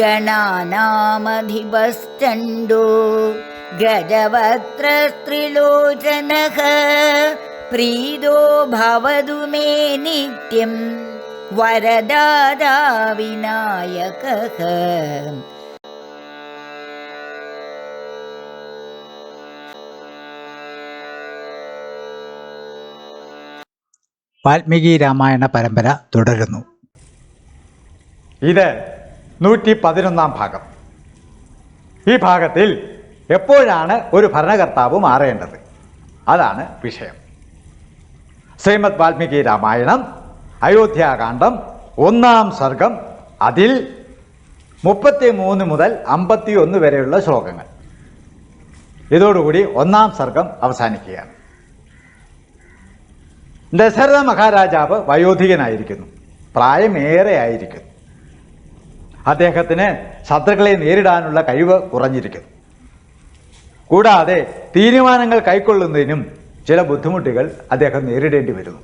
गणानामधिपश्चण्डो गजवक्त्रस्त्रिलोचनः प्रीतो भवतु मे नित्यं वरदादा विनायकः വാൽമീകി രാമായണ പരമ്പര തുടരുന്നു ഇത് നൂറ്റി പതിനൊന്നാം ഭാഗം. ഈ ഭാഗത്തിൽ എപ്പോഴാണ് ഒരു ഭരണകർത്താവ് മാറേണ്ടത്? അതാണ് വിഷയം. ശ്രീമദ് വാൽമീകി രാമായണം അയോധ്യാകാന്ഡം ഒന്നാം സർഗം അതിൽ മുപ്പത്തി മൂന്ന് മുതൽ അമ്പത്തി ഒന്ന് വരെയുള്ള ശ്ലോകങ്ങൾ. ഇതോടുകൂടി ഒന്നാം സർഗം അവസാനിക്കുകയാണ്. ദശരഥ മഹാരാജാവ് വയോധികനായിരിക്കുന്നു. പ്രായമേറെ ആയിരിക്കുന്നു. അദ്ദേഹത്തിന് ശത്രുക്കളെ നേരിടാനുള്ള കഴിവ് കുറഞ്ഞിരിക്കുന്നു. കൂടാതെ തീരുമാനങ്ങൾ കൈക്കൊള്ളുന്നതിനും ചില ബുദ്ധിമുട്ടുകൾ അദ്ദേഹം നേരിടേണ്ടി വരുന്നു.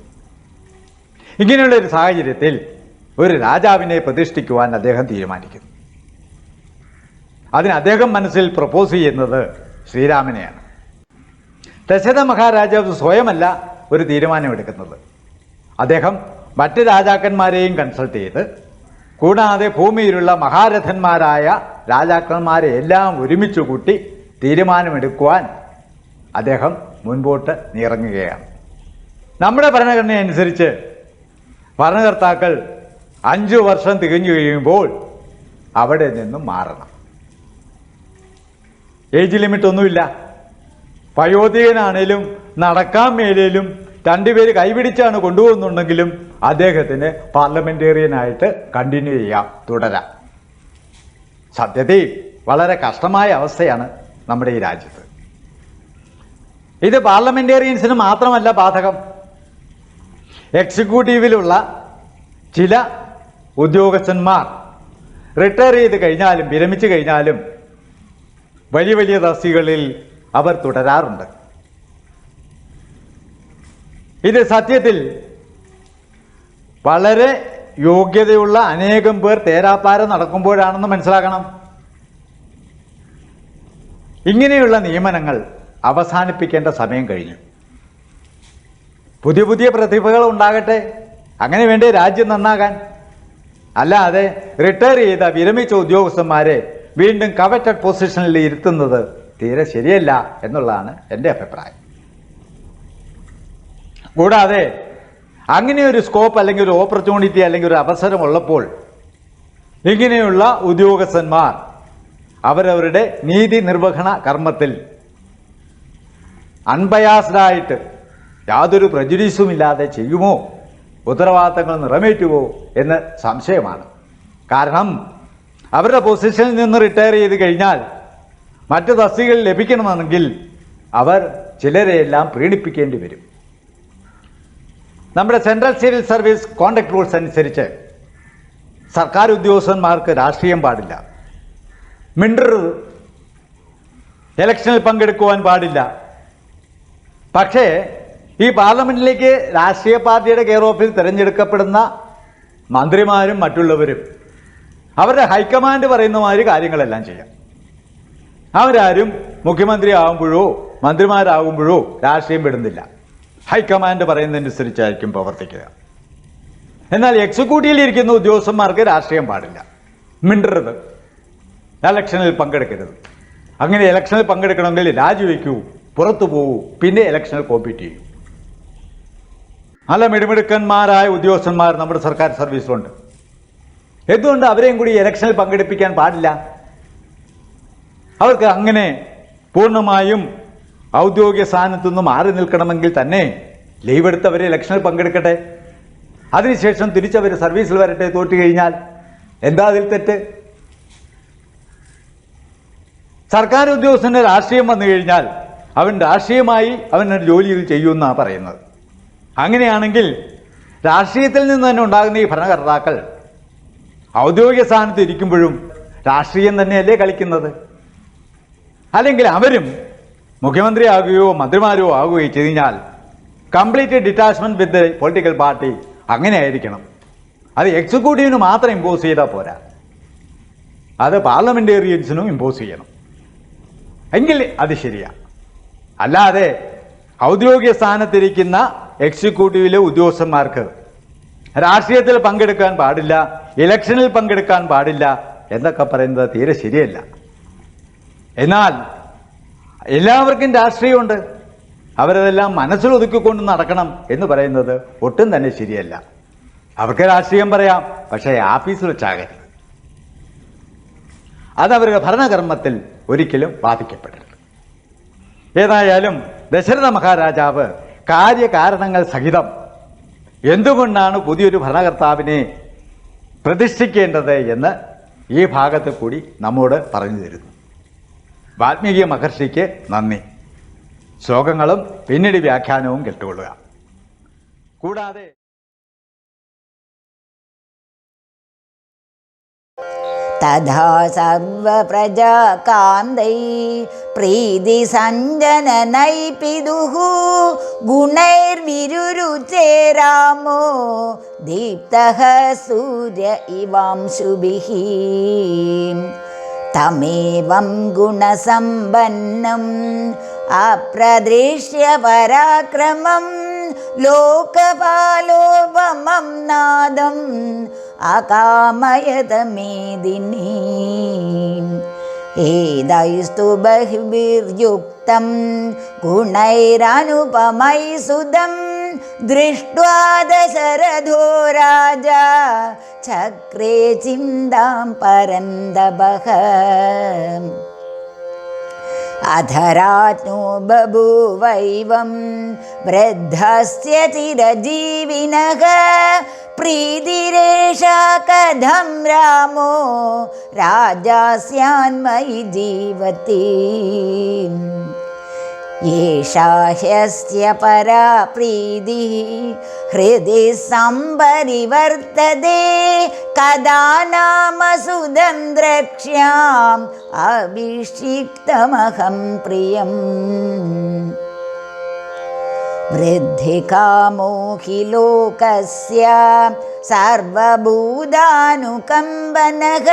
ഇങ്ങനെയുള്ള ഒരു സാഹചര്യത്തിൽ ഒരു രാജാവിനെ പ്രതിഷ്ഠിക്കുവാൻ അദ്ദേഹം തീരുമാനിക്കുന്നു. അതിന് അദ്ദേഹം മനസ്സിൽ പ്രപ്പോസ് ചെയ്യുന്നത് ശ്രീരാമനെയാണ്. ദശരഥ മഹാരാജാവ് സ്വയമല്ല ഒരു തീരുമാനമെടുക്കുന്നത്. അദ്ദേഹം മറ്റ് രാജാക്കന്മാരെയും കൺസൾട്ട് ചെയ്ത് കൂടാതെ ഭൂമിയിലുള്ള മഹാരഥന്മാരായ രാജാക്കന്മാരെ എല്ലാം ഒരുമിച്ച് കൂട്ടി തീരുമാനമെടുക്കുവാൻ അദ്ദേഹം മുൻപോട്ട് നീറങ്ങുകയാണ്. നമ്മുടെ ഭരണഘടന അനുസരിച്ച് ഭരണകർത്താക്കൾ അഞ്ചു വർഷം തികഞ്ഞു കഴിയുമ്പോൾ അവിടെ നിന്നും മാറണം. ഏജ് ലിമിറ്റ് ഒന്നുമില്ല. വയോധികനാണേലും നടക്കാൻ മേലേലും രണ്ടുപേര് കൈപിടിച്ചാണ് കൊണ്ടുപോകുന്നുണ്ടെങ്കിലും അദ്ദേഹത്തിന് പാർലമെന്റേറിയനായിട്ട് കണ്ടിന്യൂ ചെയ്യാം തുടരാം. സത്യത്തിൽ വളരെ കഷ്ടമായ അവസ്ഥയാണ് നമ്മുടെ ഈ രാജ്യത്ത്. ഇത് പാർലമെന്റേറിയൻസിന് മാത്രമല്ല ബാധകം. എക്സിക്യൂട്ടീവിലുള്ള ചില ഉദ്യോഗസ്ഥന്മാർ റിട്ടയർ ചെയ്ത് കഴിഞ്ഞാലും വിരമിച്ചു കഴിഞ്ഞാലും വലിയ വലിയ തസ്തികളിൽ അവർ തുടരാറുണ്ട്. ഇത് സത്യത്തിൽ വളരെ യോഗ്യതയുള്ള അനേകം പേർ തേരാപ്പാര നടക്കുമ്പോഴാണെന്ന് മനസ്സിലാക്കണം. ഇങ്ങനെയുള്ള നിയമനങ്ങൾ അവസാനിപ്പിക്കേണ്ട സമയം കഴിഞ്ഞു. പുതിയ പുതിയ പ്രതിഭകൾ ഉണ്ടാകട്ടെ. അങ്ങനെ വേണ്ടേ രാജ്യം നന്നാകാൻ. അല്ലാതെ റിട്ടയർ ചെയ്ത വിരമിച്ച ഉദ്യോഗസ്ഥന്മാരെ വീണ്ടും കവറ്റഡ് പൊസിഷനിൽ ഇരുത്തുന്നത് തീരെ ശരിയല്ല എന്നുള്ളതാണ് എന്റെ അഭിപ്രായം. കൂടാതെ അങ്ങനെ ഒരു സ്കോപ്പ് അല്ലെങ്കിൽ ഒരു ഓപ്പർച്യൂണിറ്റി അല്ലെങ്കിൽ ഒരു അവസരം ഉള്ളപ്പോൾ ഇങ്ങനെയുള്ള ഉദ്യോഗസ്ഥന്മാർ അവരവരുടെ നീതി നിർവഹണ കർമ്മത്തിൽ അൺബയാസ്ഡായിട്ട് യാതൊരു പ്രജുഡീസും ഇല്ലാതെ ചെയ്യുമോ? ഉത്തരവാദിത്തങ്ങൾ നിറവേറ്റുമോ എന്ന് സംശയമാണ്. കാരണം അവരുടെ പൊസിഷനിൽ നിന്ന് റിട്ടയർ ചെയ്ത് കഴിഞ്ഞാൽ മറ്റ് തസ്തികൾ ലഭിക്കണമെന്നെങ്കിൽ അവർ ചിലരെയെല്ലാം പ്രീണിപ്പിക്കേണ്ടി വരും. നമ്മുടെ central civil service conduct rules അനുസരിച്ച് സർക്കാർ ഉദ്യോഗസ്ഥന്മാർക്ക് രാഷ്ട്രീയം പാടില്ല. മിണ്ടരുത്. ഇലക്ഷനിൽ പങ്കെടുക്കുവാൻ പാടില്ല. പക്ഷേ ഈ പാർലമെന്റിലേക്ക് രാഷ്ട്രീയ പാർട്ടിയുടെ കെയർ ഓഫിൽ തിരഞ്ഞെടുക്കപ്പെടുന്ന മന്ത്രിമാരും മറ്റുള്ളവരും അവരുടെ ഹൈക്കമാൻഡ് പറയുന്ന മാതിരി കാര്യങ്ങളെല്ലാം ചെയ്യാം. അവരാരും മുഖ്യമന്ത്രി ആകുമ്പോഴോ മന്ത്രിമാരാകുമ്പോഴോ രാഷ്ട്രീയം വിടുന്നില്ല. ഹൈക്കമാൻഡ് പറയുന്നതനുസരിച്ചായിരിക്കും പ്രവർത്തിക്കുക. എന്നാൽ എക്സിക്യൂട്ടീവിൽ ഇരിക്കുന്ന ഉദ്യോഗസ്ഥന്മാർക്ക് രാഷ്ട്രീയം പാടില്ല. മിണ്ടരുത്. ഇലക്ഷനിൽ പങ്കെടുക്കരുത്. അങ്ങനെ ഇലക്ഷനിൽ പങ്കെടുക്കണമെങ്കിൽ രാജിവെക്കൂ പുറത്തു പോകൂ പിന്നെ ഇലക്ഷനിൽ കോമ്പീറ്റ് ചെയ്യൂ. നല്ല മിടുമിടുക്കന്മാരായ ഉദ്യോഗസ്ഥന്മാർ നമ്മുടെ സർക്കാർ സർവീസിലുണ്ട്. എന്തുകൊണ്ട് അവരെയും കൂടി ഇലക്ഷനിൽ പങ്കെടുപ്പിക്കാൻ പാടില്ല? അവർക്ക് അങ്ങനെ പൂർണമായും ഔദ്യോഗിക സ്ഥാനത്തു നിന്ന് മാറി നിൽക്കണമെങ്കിൽ തന്നെ ലീവ് എടുത്തവരെ ഇലക്ഷനിൽ പങ്കെടുക്കട്ടെ. അതിനുശേഷം തിരിച്ചവർ സർവീസിൽ വരട്ടെ തോറ്റു കഴിഞ്ഞാൽ എന്താ അതിൽ തെറ്റ്? സർക്കാർ ഉദ്യോഗസ്ഥന് രാഷ്ട്രീയം വന്നു കഴിഞ്ഞാൽ അവൻ രാഷ്ട്രീയമായി അവൻ ജോലിയിൽ ചെയ്യുമെന്നാണ് പറയുന്നത്. അങ്ങനെയാണെങ്കിൽ രാഷ്ട്രീയത്തിൽ നിന്ന് തന്നെ ഉണ്ടാകുന്ന ഈ ഭരണകർത്താക്കൾ ഔദ്യോഗിക സ്ഥാനത്ത് ഇരിക്കുമ്പോഴും രാഷ്ട്രീയം തന്നെയല്ലേ കളിക്കുന്നത്? അല്ലെങ്കിൽ അവരും മുഖ്യമന്ത്രിയാകുകയോ മന്ത്രിമാരോ ആകുകയോ ചെയ്തു കഴിഞ്ഞാൽ complete detachment with political party അങ്ങനെ ആയിരിക്കണം അത് എക്സിക്യൂട്ടീവിന് മാത്രം ഇമ്പോസ് ചെയ്താൽ പോരാ. അത് പാർലമെന്റേറിയൻസിനും ഇമ്പോസ് ചെയ്യണം. എങ്കിൽ അത് ശരിയാ. അല്ലാതെ ഔദ്യോഗിക സ്ഥാനത്തിരിക്കുന്ന എക്സിക്യൂട്ടീവിലെ ഉദ്യോഗസ്ഥന്മാർക്ക് രാഷ്ട്രീയത്തിൽ പങ്കെടുക്കാൻ പാടില്ല ഇലക്ഷനിൽ പങ്കെടുക്കാൻ പാടില്ല എന്നൊക്കെ പറയുന്നത് തീരെ ശരിയല്ല. എന്നാൽ എല്ലാവർക്കും രാഷ്ട്രീയമുണ്ട്. അവരതെല്ലാം മനസ്സിൽ ഒതുക്കിക്കൊണ്ട് നടക്കണം എന്ന് പറയുന്നത് ഒട്ടും തന്നെ ശരിയല്ല. അവർക്ക് രാഷ്ട്രീയം പറയാം പക്ഷേ ആഫീസിൽ വെച്ചാകരുത് അതവരുടെ ഭരണകർമ്മത്തിൽ ഒരിക്കലും ബാധിക്കപ്പെടരുത്. ഏതായാലും ദശരഥ മഹാരാജാവ് കാര്യകാരണങ്ങൾ സഹിതം എന്തുകൊണ്ടാണ് പുതിയൊരു ഭരണകർത്താവിനെ പ്രതിഷ്ഠിക്കേണ്ടത് എന്ന് ഈ ഭാഗത്ത് കൂടി നമ്മോട് പറഞ്ഞു തരുന്നു. വാൽമീകി മഹർഷിക്ക് നന്ദി ശ്ലോകങ്ങളും പിന്നീട് വ്യാഖ്യാനവും കേട്ടുകൊള്ളുക കൂടാതെ तथा सर्वप्रजाकान्दै प्रीतिसञ्जननै पिदुः गुणैर्विरुरुचे रामो दीप्तः सूर्य इवांशुभिः तमेवं गुणसम्पन्नम् अप्रदृश्य पराक्रमं लोकपालोपमं नादम् अकामयत मेदिनी एदैस्तु बह्विर्युक्तं गुणैरनुपमै सुदं दृष्ट्वा दशरथो राजा चक्रे चिन्तां परन्दभः अधरात्नो बभूवैवं वृद्धस्य चिरजीविनः प्रीतिरेषा कथं रामो राजा स्यान्मयि जीवति एषा ह्यस्य परा प्रीतिः हृदि सम्परिवर्तते कदा नाम सुदं द्रक्ष्याम् अभिषिक्तमहं प्रियम्। वृद्धिकामो हि लोकस्य सर्वभूतानुकम्बनः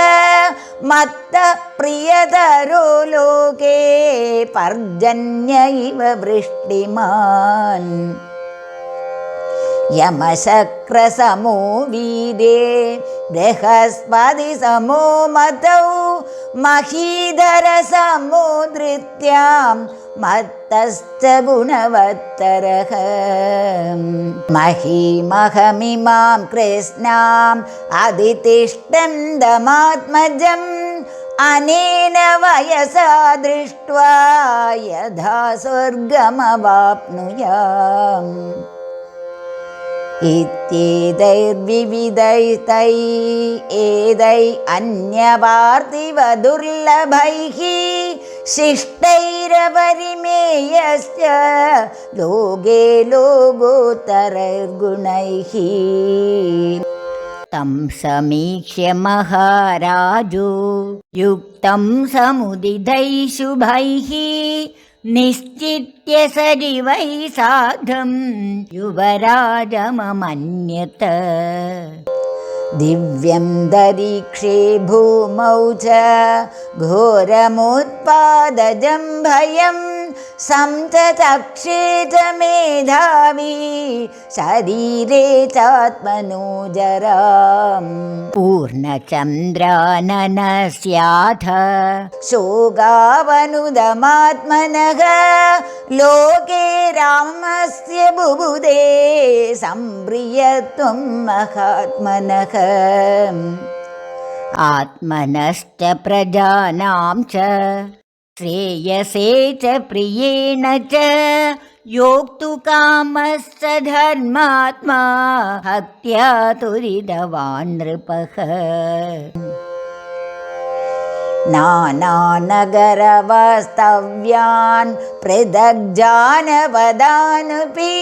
मत्तः प्रियतरो लोके പർജന്യ ഇവ വൃഷ്ടിമാൻ. യമശക്രസമോ വീരേ ബൃഹസ്പതി സമോ മതൗ മഹീധരസമോ ധൃത്യാം മത്തശ്ച ഗുണവത്തരഃ മഹീമഹമിമാം കൃഷ്ണാം അതിതിഷ്ടം अनेन वयसा दृष्ट्वा यथा स्वर्गमवाप्नुयाम्। इत्येतैर्विविधैस्तै एदै अन्यवार्तिव दुर्लभैः शिष्टैरपरिमेयश्च लोके लोकोत्तरैर्गुणैः तं समीक्ष्य महाराजो। युक्तं समुदितैः शुभैः निश्चित्य सरिवै साधं युवराजममन्यत। दिव्यं दरीक्षे भूमौ च घोरमुत्पादजं भयं संचचक्षे च मेधावी शरीरे चात्मनो जराम् पूर्णचन्द्राननस्याथ। शोकावनुदमात्मनः लोके रामस्य बुबुदे सम्प्रियत्वं महात्मनः। आत्मनश्च प्रजानां च श्रेयसे च प्रियेण च योक्तु कामश्च धर्मात्मा हत्या तुरितवान् नृपः। नानानगरवास्तव्यान् पृथग्जानपदानपि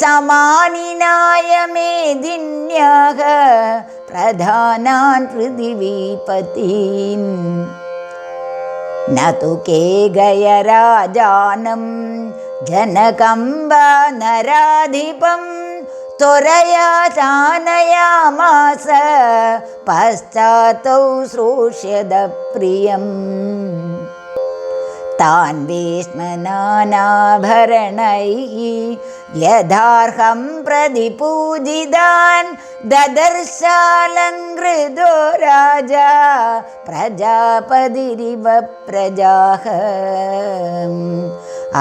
समानिनाय मेदिन्याः प्रधानान् पृथिवीपतीन् न तु के गयराजानं जनकं वा नराधिपं त्वरया चानयामास पश्चातौ श्रोष्यदप्रियम् तान् वेश्मनानाभरणैः यथार्हं प्रतिपूजितान् ददर्शालङ्कृतो राजा प्रजापतिरिव प्रजाः।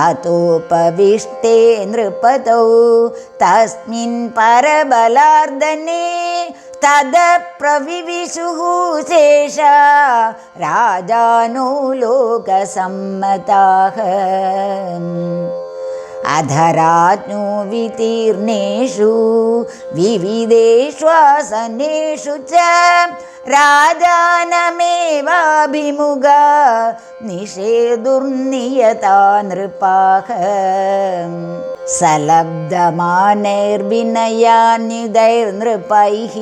अतोपविष्टे नृपतौ तस्मिन् परबलार्दने तद प्रविविशुः शेषा राजानो लोकसम्मताः अधराज्ञो वितीर्णेषु विविधेष्वासनेषु च राजानमेवाभिमुगा निषेधुर्नियता नृपाः സലബ്ധമാനൈർവിനയാനിതൈർനൃപൈः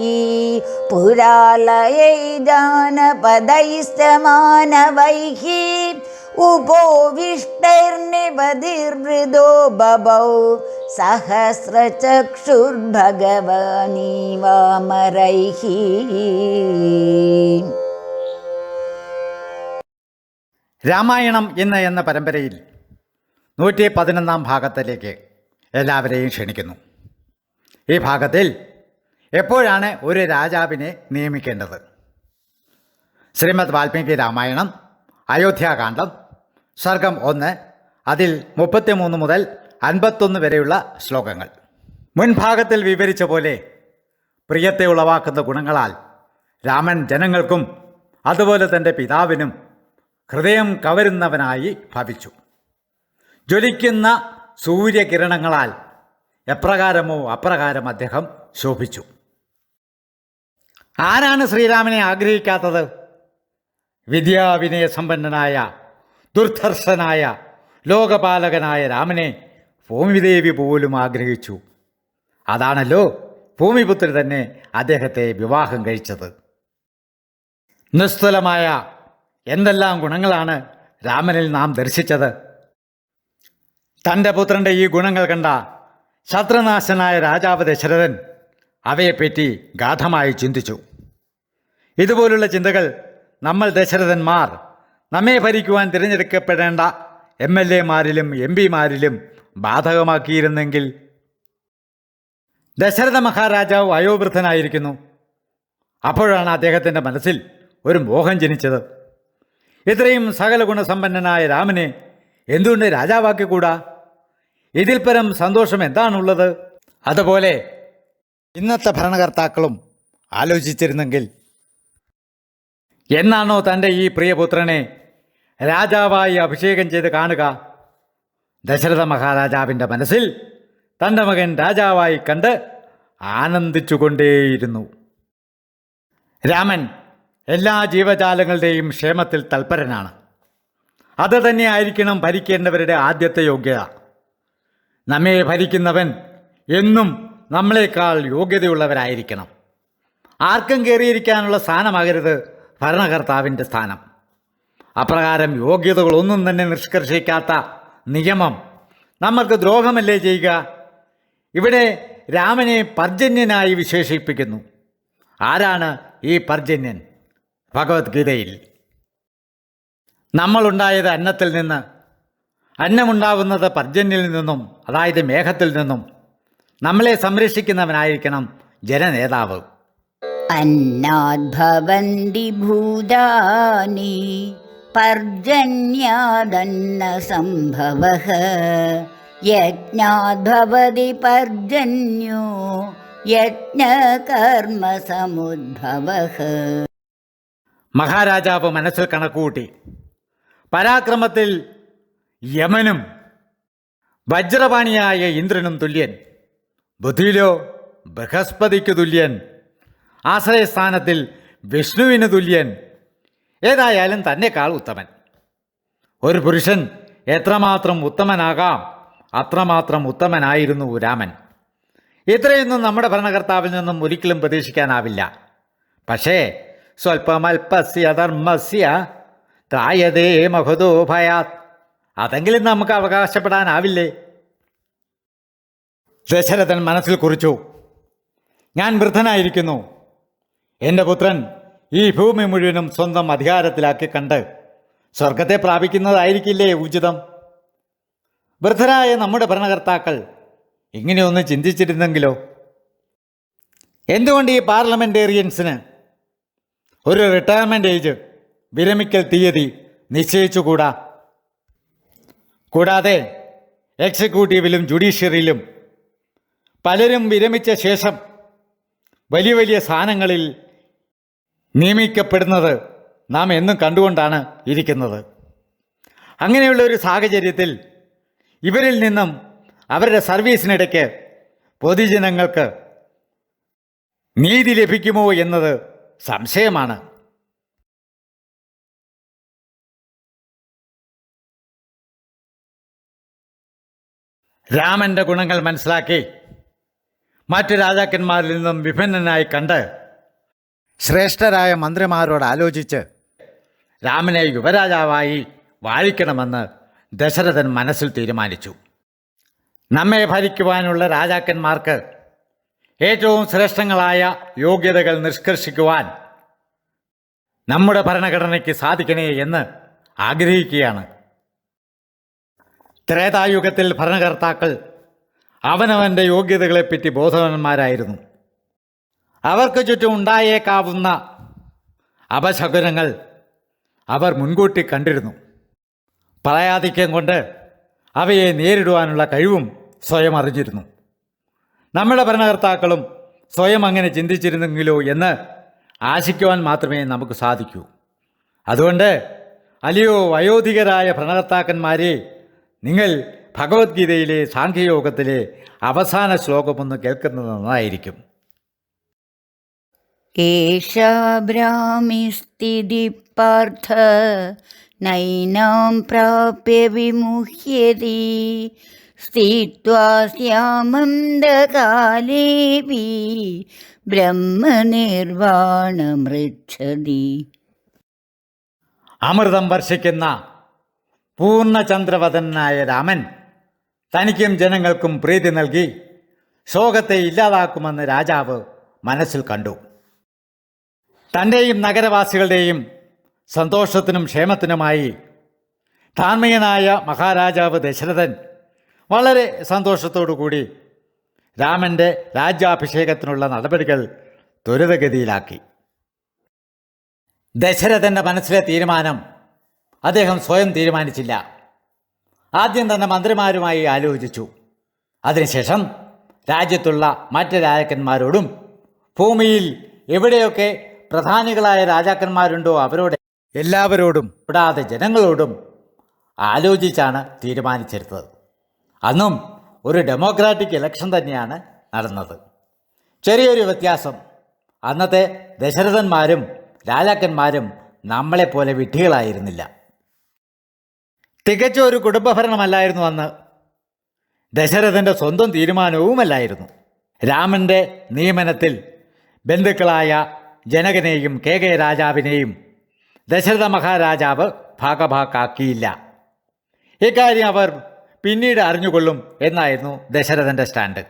പുരാലയൈ ജാനപദൈസ്തമാനവൈः ഉപോവിഷ്ടൈർനിപതിർവൃതോ ബഭൗ സഹസ്രചക്ഷുർഭഗവാനീവാമരൈः രാമായണം ഇന്ന് എന്ന പരമ്പരയിൽ നൂറ്റി പതിനൊന്നാം ഭാഗത്തിലേക്ക് എല്ലാവരെയും ക്ഷണിക്കുന്നു. ഈ ഭാഗത്തിൽ എപ്പോഴാണ് ഒരു രാജാവിനെ നിയമിക്കേണ്ടത്? ശ്രീമദ് വാൽമീകി രാമായണം അയോധ്യാകാന്ഡം സർഗം ഒന്ന് അതിൽ മുപ്പത്തിമൂന്ന് മുതൽ അൻപത്തൊന്ന് വരെയുള്ള ശ്ലോകങ്ങൾ. മുൻഭാഗത്തിൽ വിവരിച്ച പോലെ പ്രിയത്തെ ഉളവാക്കുന്ന ഗുണങ്ങളാൽ രാമൻ ജനങ്ങൾക്കും അതുപോലെ തന്റെ പിതാവിനും ഹൃദയം കവരുന്നവനായി ഭവിച്ചു. ജ്വലിക്കുന്ന സൂര്യകിരണങ്ങളാൽ എപ്രകാരമോ അപ്രകാരം അദ്ദേഹം ശോഭിച്ചു. ആരാണ് ശ്രീരാമനെ ആഗ്രഹിക്കാത്തത്? വിദ്യാവിനയ സമ്പന്നനായ ദുർധർഷനായ ലോകപാലകനായ രാമനെ ഭൂമിദേവി പോലും ആഗ്രഹിച്ചു. അതാണല്ലോ ഭൂമിപുത്രി തന്നെ അദ്ദേഹത്തെ വിവാഹം കഴിച്ചത്. നിസ്തുലമായ എന്തെല്ലാം ഗുണങ്ങളാണ് രാമനിൽ നാം ദർശിച്ചത്? തന്റെ പുത്രന്റെ ഈ ഗുണങ്ങൾ കണ്ട ശത്രുനാശനായ രാജാവ് ദശരഥൻ അവയെപ്പറ്റി ഗാഠമായി ചിന്തിച്ചു. ഇതുപോലുള്ള ചിന്തകൾ നമ്മൾ ദശരഥന്മാർ നമ്മെ ഭരിക്കുവാൻ തിരഞ്ഞെടുക്കപ്പെടേണ്ട എം എൽ എമാരിലും എം പിമാരിലും ബാധകമാക്കിയിരുന്നെങ്കിൽ ദശരഥ മഹാരാജാവ് വയോവൃദ്ധനായിരിക്കുന്നു. അപ്പോഴാണ് അദ്ദേഹത്തിന്റെ മനസ്സിൽ ഒരു മോഹം ജനിച്ചത്. ഇത്രയും സകല ഗുണസമ്പന്നനായ രാമനെ എന്തുകൊണ്ട് രാജാവാക്കിക്കൂടാ ഇതിൽ പരം സന്തോഷം എന്താണുള്ളത്? അതുപോലെ ഇന്നത്തെ ഭരണകർത്താക്കളും ആലോചിച്ചിരുന്നെങ്കിൽ എന്നാണോ തന്റെ ഈ പ്രിയപുത്രനെ രാജാവായി അഭിഷേകം ചെയ്ത് കാണുക? ദശരഥ മഹാരാജാവിന്റെ മനസ്സിൽ തന്റെ മകൻ രാജാവായി കണ്ട് ആനന്ദിച്ചുകൊണ്ടേയിരുന്നു. രാമൻ എല്ലാ ജീവജാലങ്ങളുടെയും ക്ഷേമത്തിൽ തൽപരനാണ്. അത് തന്നെയായിരിക്കണം ഭരിക്കേണ്ടവരുടെ ആദ്യത്തെ യോഗ്യത. നമ്മെ ഭരിക്കുന്നവൻ എന്നും നമ്മളെക്കാൾ യോഗ്യതയുള്ളവരായിരിക്കണം. ആർക്കും കയറിയിരിക്കാനുള്ള സ്ഥാനമാകരുത് ഭരണകർത്താവിന്റെ സ്ഥാനം. അപ്രകാരം യോഗ്യതകളൊന്നും തന്നെ നിഷ്കർഷിക്കാത്ത നിയമം. നമ്മൾക്ക് ദ്രോഹമല്ലേ ചെയ്യുക? ഇവിടെ രാമനെ പർജന്യനായി വിശേഷിപ്പിക്കുന്നു. ആരാണ് ഈ പർജന്യൻ? ഭഗവത്ഗീതയിൽ. നമ്മളുണ്ടായത് അന്നത്തിൽ നിന്ന്. അന്നമുണ്ടാവുന്നത് പർജന്യനിൽ നിന്നും അതായത് മേഘത്തിൽ നിന്നും. നമ്മളെ സംരക്ഷിക്കുന്നവനായിരിക്കണം ജനനേതാവ്. അന്നാദ്ഭവന്തി ഭൂതാനി പർജന്യാദന്ന സംഭവ. യജ്ഞാദ്ഭവതി പർജന്യോ യജ്ഞകർമ്മ സമുദ്ഭവ. മഹാരാജാവ് മനസ്സിൽ കണക്കുകൂട്ടി. പരാക്രമത്തിൽ യമനും വജ്രപാണിയായ ഇന്ദ്രനും തുല്യൻ. ബുദ്ധിയിലോ ബൃഹസ്പതിക്ക് തുല്യൻ. ആശ്രയസ്ഥാനത്തിൽ വിഷ്ണുവിന് തുല്യൻ. ഏതായാലും തന്നെക്കാൾ ഉത്തമൻ. ഒരു പുരുഷൻ എത്രമാത്രം ഉത്തമനാകാം അത്രമാത്രം ഉത്തമനായിരുന്നു രാമൻ. ഇത്രയൊന്നും നമ്മുടെ ഭരണകർത്താവിൽ നിന്നും ഒരിക്കലും പ്രതീക്ഷിക്കാനാവില്ല. പക്ഷേ സ്വൽപ്പമൽപ്പസ്യ ധർമ്മസ്യ ത്രായതേ മഹുതോ ഭയാത് അതെങ്കിലും നമുക്ക് അവകാശപ്പെടാനാവില്ലേ? ദശരഥൻ മനസ്സിൽ കുറിച്ചു. ഞാൻ വൃദ്ധനായിരിക്കുന്നു. എന്റെ പുത്രൻ ഈ ഭൂമി മുഴുവനും സ്വന്തം അധികാരത്തിലാക്കി കണ്ട് സ്വർഗത്തെ പ്രാപിക്കുന്നതായിരിക്കില്ലേ ഉചിതം? വൃദ്ധരായ നമ്മുടെ ഭരണകർത്താക്കൾ ഇങ്ങനെയൊന്ന് ചിന്തിച്ചിരുന്നെങ്കിലോ? എന്തുകൊണ്ട് ഈ പാർലമെന്റേറിയൻസിന് ഒരു റിട്ടയർമെന്റ് ഏജ് വിരമിക്കൽ തീയതി നിശ്ചയിച്ചുകൂടാ. കൂടാതെ എക്സിക്യൂട്ടീവിലും ജുഡീഷ്യറിയിലും പലരും വിരമിച്ച ശേഷം വലിയ വലിയ സ്ഥാനങ്ങളിൽ നിയമിക്കപ്പെടുന്നത് നാം എന്നും കണ്ടുകൊണ്ടാണ് ഇരിക്കുന്നത്. അങ്ങനെയുള്ള ഒരു സാഹചര്യത്തിൽ ഇവരിൽ നിന്നും അവരുടെ സർവീസിനിടയ്ക്ക് പൊതുജനങ്ങൾക്ക് നീതി ലഭിക്കുമോ എന്നത് സംശയമാണ്. രാമന്റെ ഗുണങ്ങൾ മനസ്സിലാക്കി. മറ്റു രാജാക്കന്മാരിൽ നിന്നും വിഭിന്നനായി കണ്ട് ശ്രേഷ്ഠരായ മന്ത്രിമാരോട് ആലോചിച്ച് രാമനെ യുവരാജാവായി വാഴിക്കണമെന്ന് ദശരഥൻ മനസ്സിൽ തീരുമാനിച്ചു. നമ്മെ ഭരിക്കുവാനുള്ള രാജാക്കന്മാർക്ക് ഏറ്റവും ശ്രേഷ്ഠങ്ങളായ യോഗ്യതകൾ നിഷ്കർഷിക്കുവാൻ നമ്മുടെ ഭരണഘടനയ്ക്ക് സാധിക്കണേ എന്ന് ആഗ്രഹിക്കുകയാണ്. ത്രേതായുഗത്തിൽ ഭരണകർത്താക്കൾ അവനവന്റെ യോഗ്യതകളെപ്പറ്റി ബോധവാന്മാരായിരുന്നു. അവർക്ക് ചുറ്റും ഉണ്ടായേക്കാവുന്ന അപശകുനങ്ങൾ അവർ മുൻകൂട്ടി കണ്ടിരുന്നു. പറയാധിക്യം കൊണ്ട് അവയെ നേരിടുവാനുള്ള കഴിവും സ്വയം അറിഞ്ഞിരുന്നു. നമ്മുടെ ഭരണകർത്താക്കളും സ്വയം അങ്ങനെ ചിന്തിച്ചിരുന്നെങ്കിലോ എന്ന് ആശിക്കുവാൻ മാത്രമേ നമുക്ക് സാധിക്കൂ. അതുകൊണ്ട് അലിയോ വയോധികരായ ഭരണകർത്താക്കന്മാരെ നിങ്ങൾ ഭഗവത്ഗീതയിലെ സാഖ്യയോഗത്തിലെ അവസാന ശ്ലോകമൊന്ന് കേൾക്കുന്നത് നന്നായിരിക്കും. ഏഷാബ്രാമിസ്ഥിതി പാർത്ഥ നൈനാം പ്രാപ്യ വിമുഹ്യതി സ്ഥിത്വാസ്യാമന്ദകാലേപി ബ്രഹ്മനിർവാണമൃച്ഛതി. അമൃതം വർഷിക്കുന്ന പൂർണചന്ദ്രവദനായ രാമൻ തനിക്കും ജനങ്ങൾക്കും പ്രീതി നൽകി ശോകത്തെ ഇല്ലാതാക്കുമെന്ന് രാജാവ് മനസ്സിൽ കണ്ടു. തന്റെയും നഗരവാസികളുടെയും സന്തോഷത്തിനും ക്ഷേമത്തിനുമായി ധാർമ്മികനായ മഹാരാജാവ് ദശരഥൻ വളരെ കൂടി രാമന്റെ രാജ്യാഭിഷേകത്തിനുള്ള നടപടികൾ ത്വരിതഗതിയിലാക്കി. ദശരഥന്റെ മനസ്സിലെ തീരുമാനം അദ്ദേഹം സ്വയം തീരുമാനിച്ചില്ല. ആദ്യം തന്നെ മന്ത്രിമാരുമായി ആലോചിച്ചു. അതിനുശേഷം രാജ്യത്തുള്ള മറ്റ് രാജാക്കന്മാരോടും ഭൂമിയിൽ എവിടെയൊക്കെ പ്രധാനികളായ രാജാക്കന്മാരുണ്ടോ അവരോട് എല്ലാവരോടും കൂടാതെ ജനങ്ങളോടും ആലോചിച്ചാണ് തീരുമാനിച്ചെടുത്തത് അന്നും ഒരു ഡെമോക്രാറ്റിക് ഇലക്ഷൻ തന്നെയാണ് നടന്നത്. ചെറിയൊരു വ്യത്യാസം. അന്നത്തെ ദശരഥന്മാരും രാജാക്കന്മാരും നമ്മളെപ്പോലെ വിഡ്ഢികളായിരുന്നില്ല. തികച്ച ഒരു കുടുംബഭരണമല്ലായിരുന്നു അന്ന്. ദശരഥന്റെ സ്വന്തം തീരുമാനവുമല്ലായിരുന്നു. രാമന്റെ നിയമനത്തിൽ ബന്ധുക്കളായ ജനകനെയും കെ കെ രാജാവിനെയും ദശരഥ മഹാരാജാവ് ഭാഗഭാക്കാക്കിയില്ല. ഇക്കാര്യം അവർ പിന്നീട് അറിഞ്ഞുകൊള്ളും എന്നായിരുന്നു ദശരഥന്റെ സ്റ്റാൻഡ്.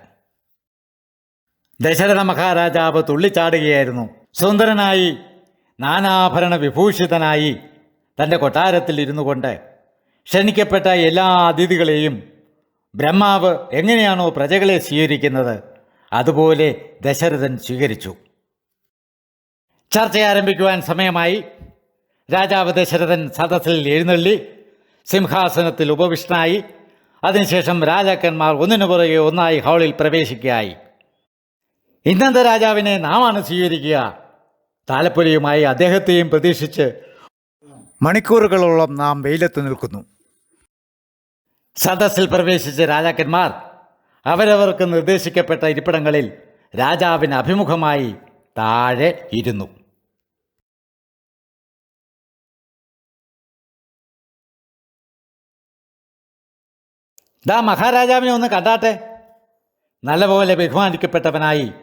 ദശരഥ മഹാരാജാവ് തുള്ളിച്ചാടുകയായിരുന്നു. സുന്ദരനായി നാനാഭരണ വിഭൂഷിതനായി തന്റെ കൊട്ടാരത്തിൽ ഇരുന്നു കൊണ്ട് ക്ഷണിക്കപ്പെട്ട എല്ലാ അതിഥികളെയും ബ്രഹ്മാവ് എങ്ങനെയാണോ പ്രജകളെ സ്വീകരിക്കുന്നത് അതുപോലെ ദശരഥൻ സ്വീകരിച്ചു. ചർച്ച ആരംഭിക്കുവാൻ സമയമായി. രാജാവ് ദശരഥൻ സദസ്സിൽ എഴുന്നള്ളി സിംഹാസനത്തിൽ ഉപവിഷ്ടനായി. അതിനുശേഷം രാജാക്കന്മാർ ഒന്നിനു പുറകെ ഒന്നായി ഹാളിൽ പ്രവേശിക്കുകയായി. ഇന്നത്തെ രാജാവിനെ നാമാണ് സ്വീകരിക്കുക. താലപ്പൊലിയുമായി അദ്ദേഹത്തെയും പ്രതീക്ഷിച്ച് മണിക്കൂറുകളോളം നാം വെയിലത്ത് നിൽക്കുന്നു. സദസ്സിൽ പ്രവേശിച്ച രാജാക്കന്മാർ അവരവർക്ക് നിർദ്ദേശിക്കപ്പെട്ട ഇരിപ്പിടങ്ങളിൽ രാജാവിന് അഭിമുഖമായി താഴെ ഇരുന്നു. ദാ മഹാരാജാവിനെ ഒന്ന് കണ്ടാട്ടെ. നല്ലപോലെ ബഹുമാനിക്കപ്പെട്ടവനായി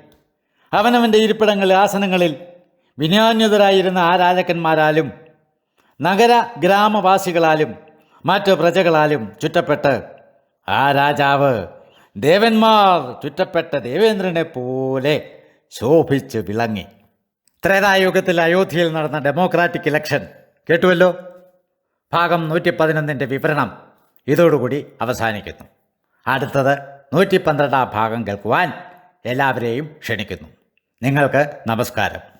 അവനവന്റെ ഇരിപ്പിടങ്ങളിൽ ആസനങ്ങളിൽ വിനയാന്യതരായിരുന്ന ആ രാജാക്കന്മാരാലും നഗര ഗ്രാമവാസികളാലും മറ്റു പ്രജകളാലും ചുറ്റപ്പെട്ട് ആ രാജാവ് ദേവന്മാർ ചുറ്റപ്പെട്ട ദേവേന്ദ്രനെ പോലെ ശോഭിച്ച് വിളങ്ങി. ത്രേതായുഗത്തിൽ അയോധ്യയിൽ നടന്ന ഡെമോക്രാറ്റിക് ഇലക്ഷൻ കേട്ടുവല്ലോ? ഭാഗം നൂറ്റി പതിനൊന്നിന്റെ വിവരണം ഇതോടുകൂടി അവസാനിക്കുന്നു. അടുത്തത് നൂറ്റി പന്ത്രണ്ടാം ഭാഗം കേൾക്കുവാൻ എല്ലാവരെയും ക്ഷണിക്കുന്നു. നിങ്ങൾക്ക് നമസ്കാരം.